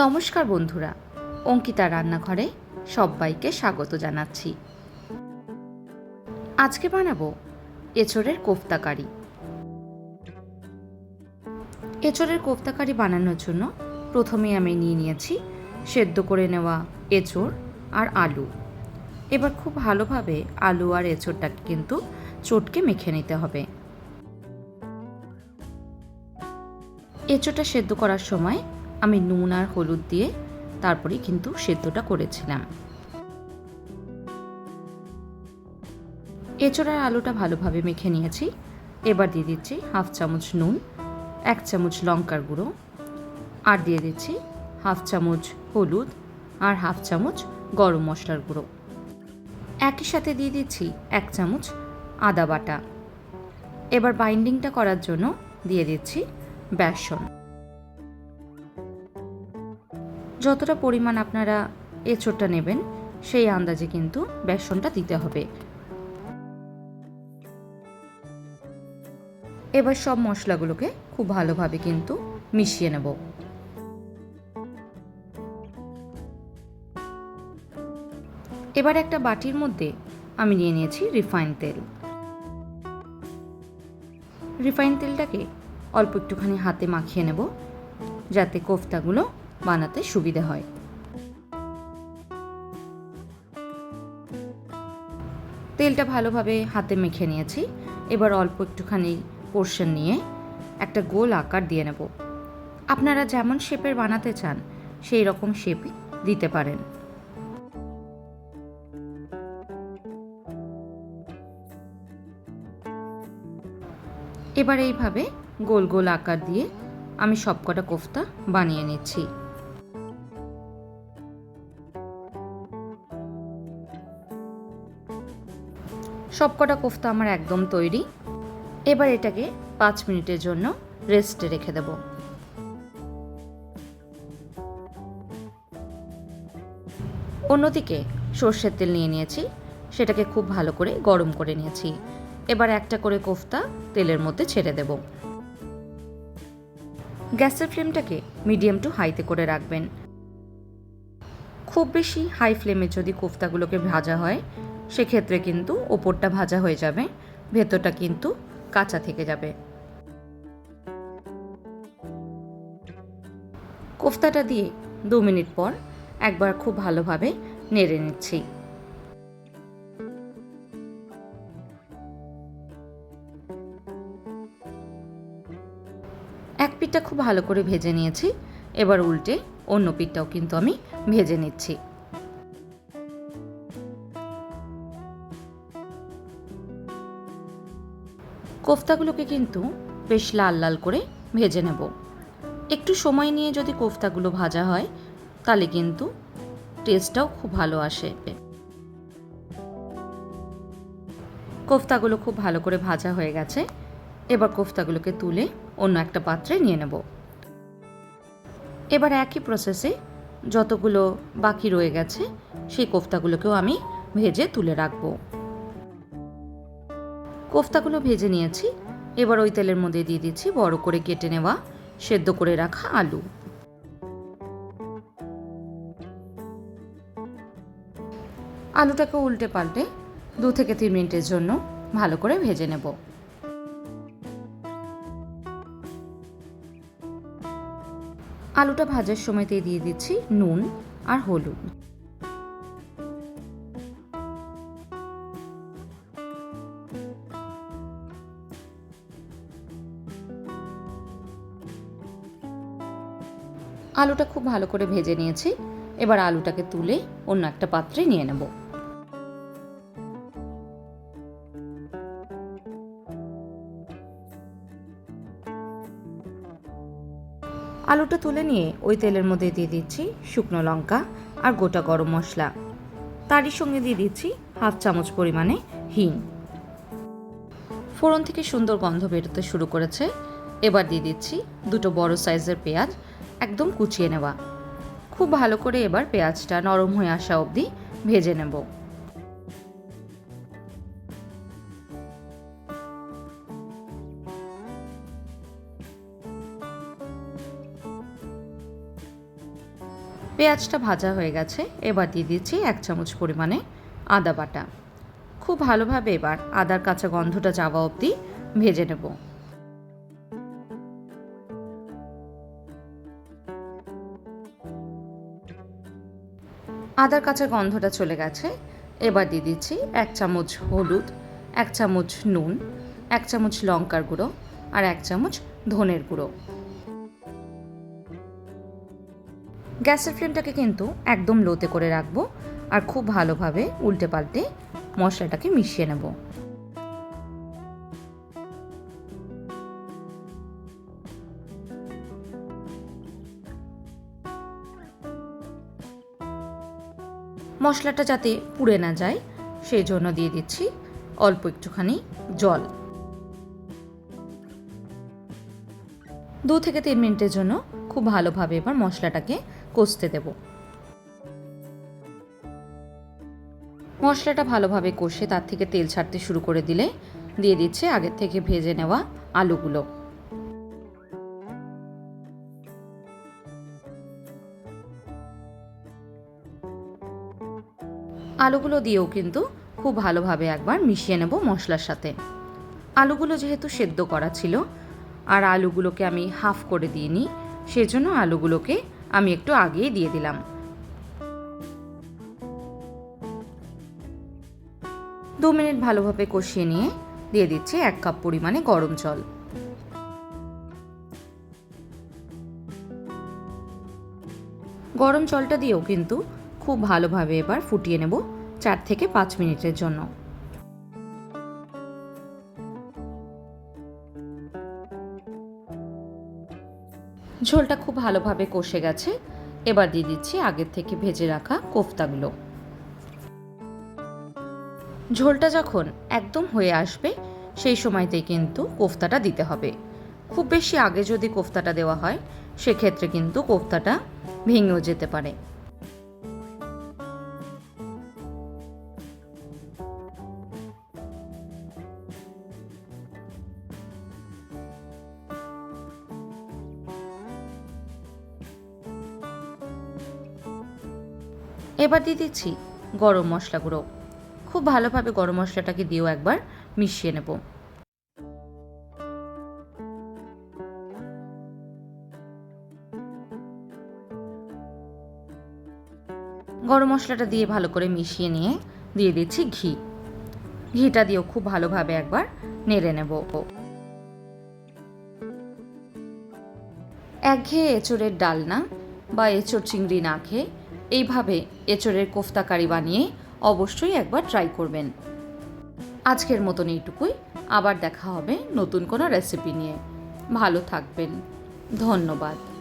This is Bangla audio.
নমস্কার বন্ধুরা, অঙ্কিতা রান্নাঘরে সবাইকে স্বাগত জানাচ্ছি। আজকে বানাবো এঁচড়ের কোফতাকারি এঁচড়ের কোফতাকারি বানানোর জন্য প্রথমে আমি নিয়ে নিয়েছি সেদ্ধ করে নেওয়া এঁচড় আর আলু। এবার খুব ভালোভাবে আলু আর এঁচড়টাকে কিন্তু চটকে মেখে নিতে হবে। এঁচোড়টা সেদ্ধ করার সময় আমি নুন আর হলুদ দিয়ে তারপরে কিন্তু সেদ্ধটা করেছিলাম। আর আলুটা ভালোভাবে মেখে নিয়েছি। এবার দিয়ে দিচ্ছি হাফ চামচ নুন, এক চামচ লঙ্কার গুঁড়ো, আর দিয়ে দিচ্ছি হাফ চামচ হলুদ আর হাফ চামচ গরম মশলার গুঁড়ো। একই সাথে দিয়ে দিচ্ছি এক চামচ আদা বাটা। এবার বাইন্ডিংটা করার জন্য দিয়ে দিচ্ছি বেসন। যতটা পরিমাণ আপনারা এঁচোড়টা নেবেন, সেই আন্দাজে কিন্তু বেসনটা দিতে হবে। এবার সব মশলাগুলোকে খুব ভালোভাবে কিন্তু মিশিয়ে নেব। এবার একটা বাটির মধ্যে আমি নিয়ে নিয়েছি রিফাইন তেল। রিফাইন তেলটাকে অল্প একটুখানি হাতে মাখিয়ে নেব, যাতে কোফতাগুলো বানাতে সুবিধে হয়। তেলটা ভালোভাবে হাতে মেখে নিয়েছি। এবার অল্প একটুখানি পোর্শন নিয়ে একটা গোল আকার দিয়ে নেব। আপনারা যেমন শেপের বানাতে চান, সেই রকম শেপই দিতে পারেন। এবার এইভাবে গোল গোল আকার দিয়ে আমি সবকটা কোফতা বানিয়ে নিচ্ছি। সবকটা কোফতা আমার একদম তৈরি। এবার এটাকে পাঁচ মিনিটের জন্য রেস্টে রেখে দেব। অন্যদিকে সর্ষের তেল নিয়ে নিয়েছি। সেটাকে খুব ভালো করে গরম করে নিয়েছি। এবার একটা করে কোফতা তেলের মধ্যে ছেড়ে দেব। গ্যাসের ফ্লেমটাকে মিডিয়াম টু হাইতে করে রাখবেন। খুব বেশি হাই ফ্লেমে যদি কোফতাগুলোকে ভাজা হয় সেক্ষেত্রে কিন্তু ওপরটা ভাজা হয়ে যাবে, ভেতরটা কিন্তু কাঁচা থেকে যাবে। কোফতাটা দিয়ে দু মিনিট পর একবার খুব ভালোভাবে নেড়ে নিচ্ছি। এক পিঠটা খুব ভালো করে ভেজে নিয়েছি, এবার উল্টে অন্য পিঠটাও কিন্তু আমি ভেজে নিচ্ছি। কোফতাগুলোকে কিন্তু বেশ লাল লাল করে ভেজে নেব। একটু সময় নিয়ে যদি কোফতাগুলো ভাজা হয়, তাহলে কিন্তু টেস্টটাও খুব ভালো আসে। কোফতাগুলো খুব ভালো করে ভাজা হয়ে গেছে। এবার কোফতাগুলোকে তুলে অন্য একটা পাত্রে নিয়ে নেব। এবার একই প্রসেসে যতগুলো বাকি রয়ে গেছে, সেই কোফতাগুলোকেও আমি ভেজে তুলে রাখব। কোফতাগুলো ভেজে নিয়েছি। এবার ওই তেলের মধ্যে দিয়ে দিচ্ছি বড় করে কেটে নেওয়া, সেদ্ধ করে রাখা আলু। আলুটাকে উল্টে পাল্টে দু থেকে তিন মিনিটের জন্য ভালো করে ভেজে নেব। আলুটা ভাজার সময়তেই দিয়ে দিচ্ছি নুন আর হলুদ। আলুটা খুব ভালো করে ভেজে নিয়েছি। এবার আলুটাকে তুলে অন্য একটা পাত্রে নিয়ে নেব। আলুটা তুলে নিয়ে ওই তেলের মধ্যে দিয়ে দিচ্ছি শুকনো লঙ্কা আর গোটা গরম মশলা। তারই সঙ্গে দিয়ে দিচ্ছি হাফ চামচ পরিমাণে হিং। ফোড়ন থেকে সুন্দর গন্ধ বেরোতে শুরু করেছে। এবার দিয়ে দিচ্ছি দুটো বড় সাইজের পেঁয়াজ একদম কুচিয়ে নেওয়া। খুব ভালো করে এবার পেঁয়াজটা নরম হয়ে আসা অবধি ভেজে নেব। পেঁয়াজটা ভাজা হয়ে গেছে, এবার দিয়ে দিচ্ছি এক চামচ পরিমাণে আদা বাটা। খুব ভালোভাবে এবার আদার কাঁচা গন্ধটা যাওয়া অবধি ভেজে নেব। আদার কাঁচা গন্ধটা চলে গেছে। এবার দিয়ে দিচ্ছি এক চামচ হলুদ, এক চামচ নুন, এক চামচ লঙ্কার গুঁড়ো আর এক চামচ ধনের গুঁড়ো। গ্যাসের ফ্লেমটাকে কিন্তু একদম লোতে করে রাখব আর খুব ভালোভাবে উল্টে পাল্টে মশলাটাকে মিশিয়ে নেব। মশলাটা যাতে পুড়ে না যায়, সেই জন্য দিয়ে দিচ্ছি অল্প একটুখানি জল। দু থেকে তিন মিনিটের জন্য খুব ভালোভাবে এবার মশলাটাকে কষতে দেব। মশলাটা ভালোভাবে কষে তার থেকে তেল ছাড়তে শুরু করে দিলে, দিয়ে দিচ্ছে আগের থেকে ভেজে নেওয়া আলুগুলো। আলুগুলো দিয়েও কিন্তু খুব ভালোভাবে একবার মিশিয়ে নেব মশলার সাথে। আলুগুলো যেহেতু সেদ্ধ করা ছিল, আর আলুগুলোকে আমি হাফ করে দিইনি সেজন্য আলুগুলোকে আমি একটু আগেই দিয়ে দিলাম। দু মিনিট ভালোভাবে কষিয়ে নিয়ে দিয়ে দিচ্ছি এক কাপ পরিমাণে গরম জল। গরম জলটা দিয়েও কিন্তু খুব ভালোভাবে এবার ফুটিয়ে নেব চার থেকে পাঁচ মিনিটের জন্য। ঝোলটা খুব ভালোভাবে কষে গেছে। এবার দিয়ে দিচ্ছি আগের থেকে ভেজে রাখা কোফতাগুলো। ঝোলটা যখন একদম হয়ে আসবে, সেই সময়তেই কিন্তু কোফতাটা দিতে হবে। খুব বেশি আগে যদি কোফতাটা দেওয়া হয়, সেক্ষেত্রে কিন্তু কোফতাটা ভেঙেও যেতে পারে। এবার দিয়ে দিচ্ছি গরম মশলা গুঁড়ো। খুব ভালোভাবে গরম মশলাটাকে দিয়েও একবার মিশিয়ে নেব। গরম মশলাটা দিয়ে ভালো করে মিশিয়ে নিয়ে দিয়ে দিচ্ছি ঘি। ঘিটা দিয়েও খুব ভালোভাবে একবার নেড়ে নেব। একঘেয়ে এঁচড়ের ডালনা বা এঁচড় চিংড়ি না খেয়ে এইভাবে এঁচড়ের কোফতাকারি বানিয়ে অবশ্যই একবার ট্রাই করবেন। আজকের মতন এইটুকুই। আবার দেখা হবে নতুন কোনো রেসিপি নিয়ে। ভালো থাকবেন। ধন্যবাদ।